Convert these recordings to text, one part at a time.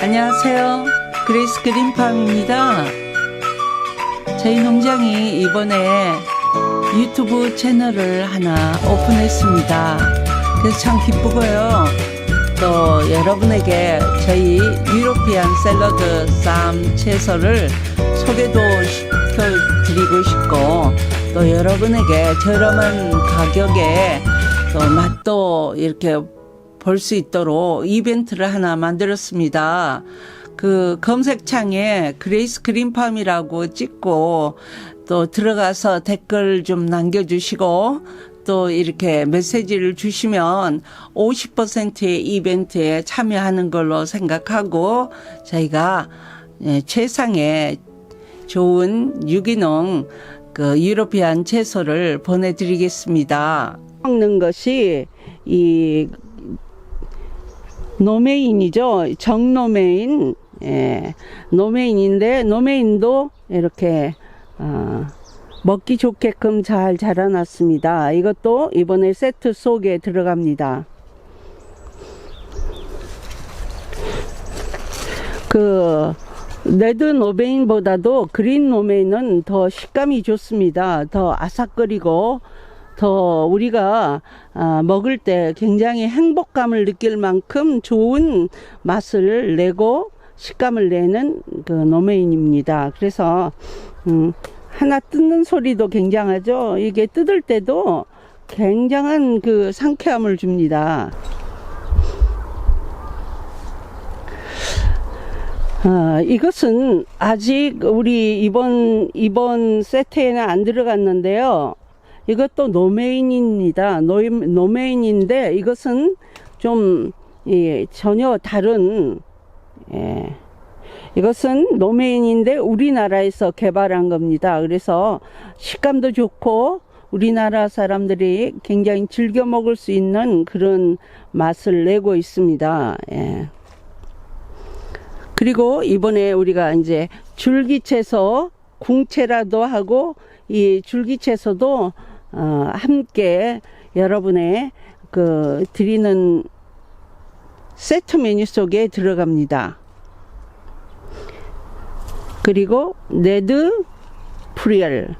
안녕하세요. 그레이스 그린팜입니다. 저희 농장이 이번에 유튜브 채널을 하나 오픈했습니다. 그래서 참 기쁘고요. 또 여러분에게 저희 유로피안 샐러드 쌈 채소를 소개도 시켜드리고 싶고 또 여러분에게 저렴한 가격에 또 맛도 이렇게 볼 수 있도록 이벤트를 하나 만들었습니다. 그 검색창에 그레이스 그린팜이라고 찍고 또 들어가서 댓글 좀 남겨주시고 또 이렇게 메시지를 주시면 50%의 이벤트에 참여하는 걸로 생각하고 저희가 예, 최상의 좋은 유기농 그 유로피안 채소를 보내드리겠습니다. 먹는 것이 이 노메인이죠. 정노메인, 예, 노메인인데 노메인도 이렇게 어, 먹기 좋게끔 잘 자라났습니다. 이것도 이번에 세트 속에 들어갑니다. 그 레드 노메인보다도 그린 노메인은 더 식감이 좋습니다. 더 아삭거리고 더 우리가 아, 먹을 때 굉장히 행복감을 느낄 만큼 좋은 맛을 내고 식감을 내는 그 노메인입니다. 그래서 음, 하나 뜯는 소리도 굉장하죠. 이게 뜯을 때도 굉장한 그 상쾌함을 줍니다. 아, 이것은 아직 우리 이번 이번 세트에는 안 들어갔는데요. 이것도 노메인입니다. 노, 노메인인데 이것은 좀 예, 전혀 다른 예, 이것은 노메인인데 우리나라에서 개발한 겁니다. 그래서 식감도 좋고 우리나라 사람들이 굉장히 즐겨 먹을 수 있는 그런 맛을 내고 있습니다. 예. 그리고 이번에 우리가 이제 줄기채소 궁채라도 하고 이 줄기채소도 어, 함께 여러분의 그 드리는 세트 메뉴 속에 들어갑니다. 그리고 네드 프릴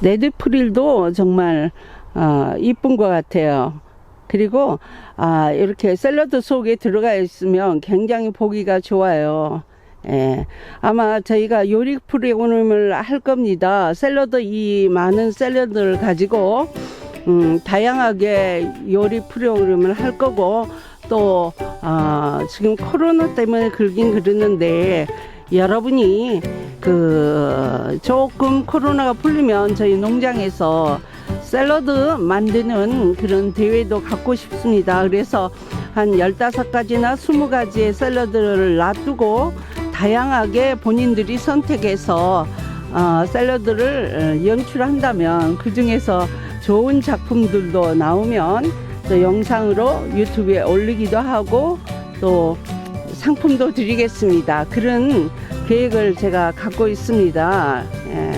네드 프릴도 정말 어, 이쁜 것 같아요. 그리고 아 이렇게 샐러드 속에 들어가 있으면 굉장히 보기가 좋아요. 예, 아마 저희가 요리 프로그램을 할 겁니다. 샐러드 이 많은 샐러드를 가지고 음, 다양하게 요리 프로그램을 할 거고 또 아, 지금 코로나 때문에 그러긴 그러는데 여러분이 그 조금 코로나가 풀리면 저희 농장에서 샐러드 만드는 그런 대회도 갖고 싶습니다. 그래서 한 15가지나 20가지의 샐러드를 놔두고 다양하게 본인들이 선택해서 어, 샐러드를 어, 연출한다면 그 중에서 좋은 작품들도 나오면 또 영상으로 유튜브에 올리기도 하고 또 상품도 드리겠습니다. 그런 계획을 제가 갖고 있습니다. 예.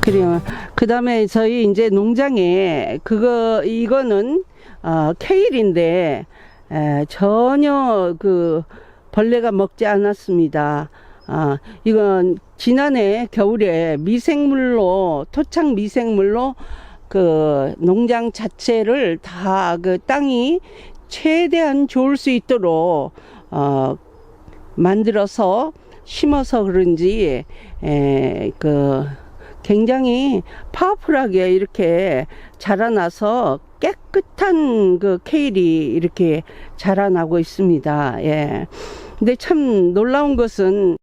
그래요. 그 다음에 저희 이제 농장에 그거, 이거는, 어, 케일인데, 에, 전혀 그 벌레가 먹지 않았습니다. 아, 이건 지난해 겨울에 미생물로, 토착 미생물로 그 농장 자체를 다 그 땅이 최대한 좋을 수 있도록, 어, 만들어서 심어서 그런지, 에, 그, 굉장히 파워풀하게 이렇게 자라나서 깨끗한 그 케일이 이렇게 자라나고 있습니다. 예. 근데 참 놀라운 것은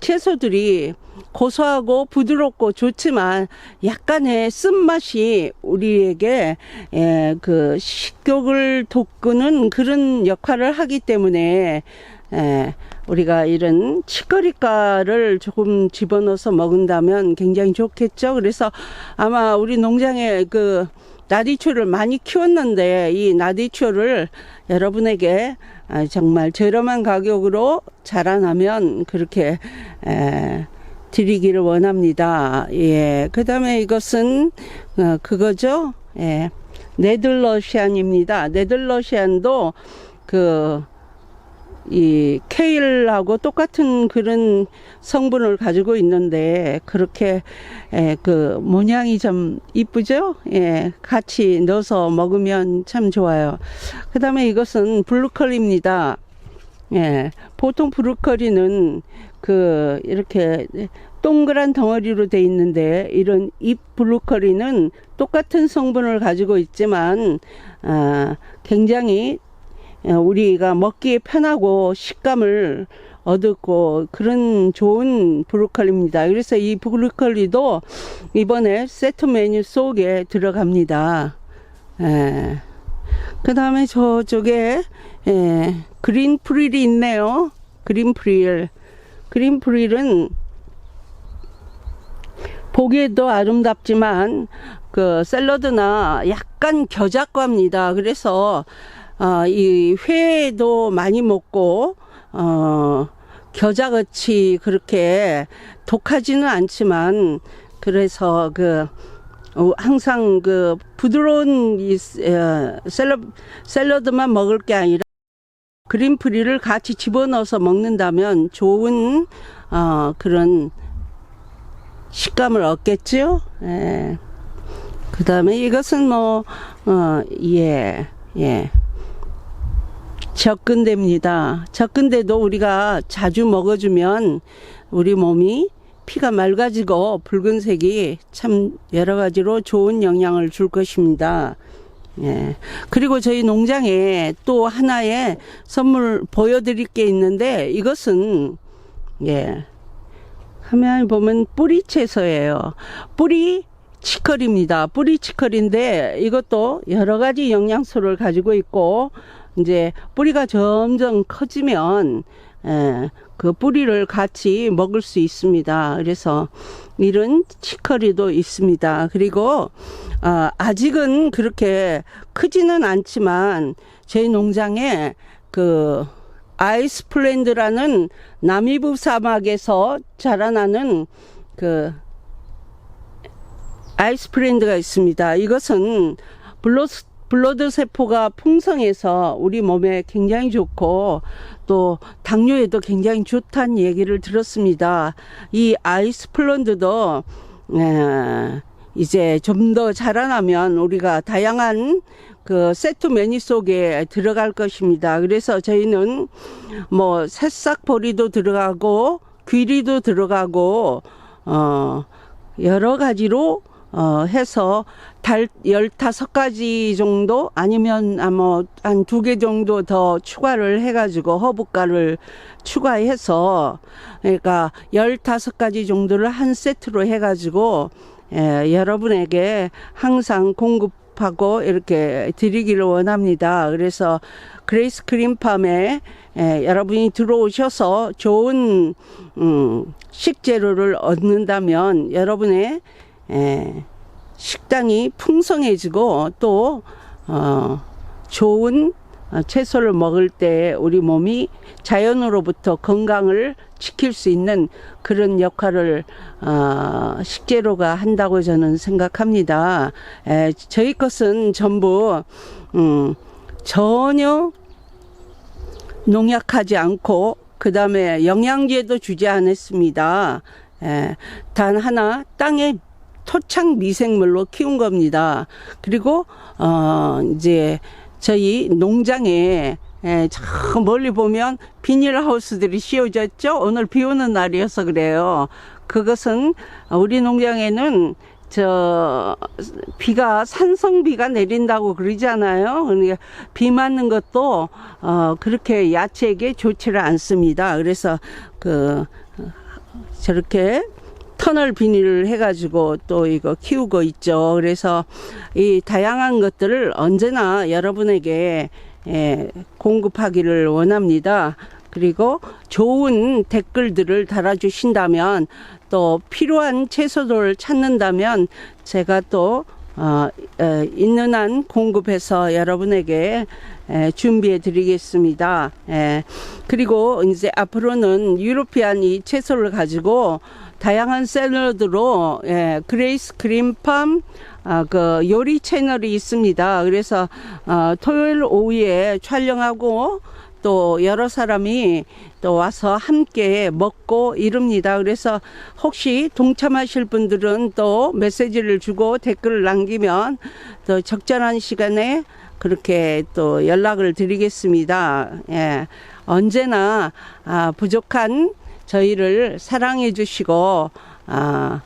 채소들이 고소하고 부드럽고 좋지만 약간의 쓴맛이 우리에게 예, 그 식욕을 돋구는 그런 역할을 하기 때문에 예, 우리가 이런 치거리가를 조금 집어넣어서 먹은다면 굉장히 좋겠죠. 그래서 아마 우리 농장에 그 나디초를 많이 키웠는데 이 나디초를 여러분에게 아, 정말 저렴한 가격으로 자라나면 그렇게 에, 드리기를 원합니다. 예. 그 다음에 이것은 어, 그거죠. 예. 네덜러시안입니다. 네덜러시안도 그, 이 케일하고 똑같은 그런 성분을 가지고 있는데 그렇게 에, 그 모양이 좀 이쁘죠? 예, 같이 넣어서 먹으면 참 좋아요. 그다음에 이것은 블루컬입니다. 예, 보통 브루커리는 그 이렇게 동그란 덩어리로 돼 있는데 이런 잎 브루커리는 똑같은 성분을 가지고 있지만 아, 굉장히 어, 우리가 먹기에 편하고 식감을 얻고 그런 좋은 브로콜리입니다. 그래서 이 브로콜리도 이번에 세트 메뉴 속에 들어갑니다. 예. 그 다음에 저쪽에 예, 그린 프릴이 있네요. 그린 프릴. 그린 프릴은 보기에도 아름답지만 그 샐러드나 약간 겨자과입니다. 그래서 어, 이 회도 많이 먹고 어, 겨자같이 그렇게 독하지는 않지만 그래서 그 어, 항상 그 부드러운 이 어, 샐러, 샐러드만 먹을 게 아니라 그린프리를 같이 집어넣어서 먹는다면 좋은 어, 그런 식감을 얻겠죠. 예. 그 다음에 이것은 뭐, 어, 예, 예. 적근대입니다. 적근대도 우리가 자주 먹어주면 우리 몸이 피가 맑아지고 붉은색이 참 여러 가지로 좋은 영향을 줄 것입니다. 예. 그리고 저희 농장에 또 하나의 선물 보여드릴 게 있는데 이것은 예. 화면 보면 뿌리 채소예요. 뿌리 치컬입니다. 뿌리 치컬인데 이것도 여러 가지 영양소를 가지고 있고 이제 뿌리가 점점 커지면 에, 그 뿌리를 같이 먹을 수 있습니다. 그래서 이런 치커리도 있습니다. 그리고 어, 아직은 그렇게 크지는 않지만 저희 농장에 그 아이스플랜드라는 남이부 사막에서 자라나는 그 아이스플랜드가 있습니다. 이것은 블로스 블러드 세포가 풍성해서 우리 몸에 굉장히 좋고 또 당뇨에도 굉장히 좋다는 얘기를 들었습니다. 이 아이스플런드도 에, 이제 좀 더 자라나면 우리가 다양한 그 세트 메뉴 속에 들어갈 것입니다. 그래서 저희는 뭐 새싹 보리도 들어가고 귀리도 들어가고 어 여러 가지로 어, 해서 달 15가지 정도 아니면 아, 뭐한 두 개 정도 더 추가를 해가지고 허브가를 추가해서 그러니까 15가지 정도를 한 세트로 해가지고 예, 여러분에게 항상 공급하고 이렇게 드리기를 원합니다. 그래서 그레이스 크림팜에 예, 여러분이 들어오셔서 좋은 음, 식재료를 얻는다면 여러분의 예, 식당이 풍성해지고 또 어, 좋은 어, 채소를 먹을 때 우리 몸이 자연으로부터 건강을 지킬 수 있는 그런 역할을 어, 식재료가 한다고 저는 생각합니다. 에, 저희 것은 전부 음, 전혀 농약하지 않고 그 다음에 영양제도 주지 않았습니다. 에, 단 하나 땅에 토착 미생물로 키운 겁니다. 그리고 어 이제 저희 농장에 예, 저 멀리 보면 비닐하우스들이 씌워졌죠. 오늘 비 오는 날이어서 그래요. 그것은 우리 농장에는 저 비가 산성비가 내린다고 그러잖아요. 그러니까 비 맞는 것도 어 그렇게 야채에게 좋지를 않습니다. 그래서 그 저렇게 터널 비닐을 해가지고 또 이거 키우고 있죠. 그래서 이 다양한 것들을 언제나 여러분에게 예, 공급하기를 원합니다. 그리고 좋은 댓글들을 달아주신다면 또 필요한 채소들을 찾는다면 제가 또 어, 어, 있는 한 공급해서 여러분에게 에, 준비해 드리겠습니다. 에, 그리고 이제 앞으로는 유로피안 이 채소를 가지고 다양한 샐러드로 예, 그레이스 그린팜 아, 그 요리 채널이 있습니다. 그래서 어, 토요일 오후에 촬영하고 또 여러 사람이 또 와서 함께 먹고 이룹니다. 그래서 혹시 동참하실 분들은 또 메시지를 주고 댓글을 남기면 또 적절한 시간에 그렇게 또 연락을 드리겠습니다. 예. 언제나 아, 부족한 저희를 사랑해 주시고 아,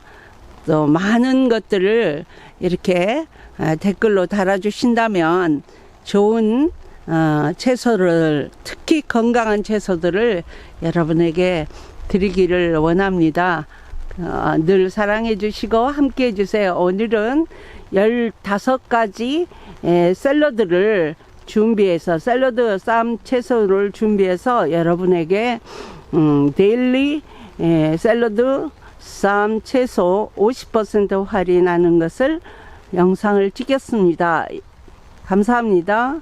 또 많은 것들을 이렇게 아, 댓글로 달아주신다면 좋은 어, 채소를 특히 건강한 채소들을 여러분에게 드리기를 원합니다. 어, 늘 사랑해 주시고 함께 해 주세요. 오늘은 15가지 에, 샐러드를 준비해서 샐러드 쌈 채소를 준비해서 여러분에게 음, 데일리 에, 샐러드 쌈 채소 50% 할인하는 것을 영상을 찍었습니다. 감사합니다.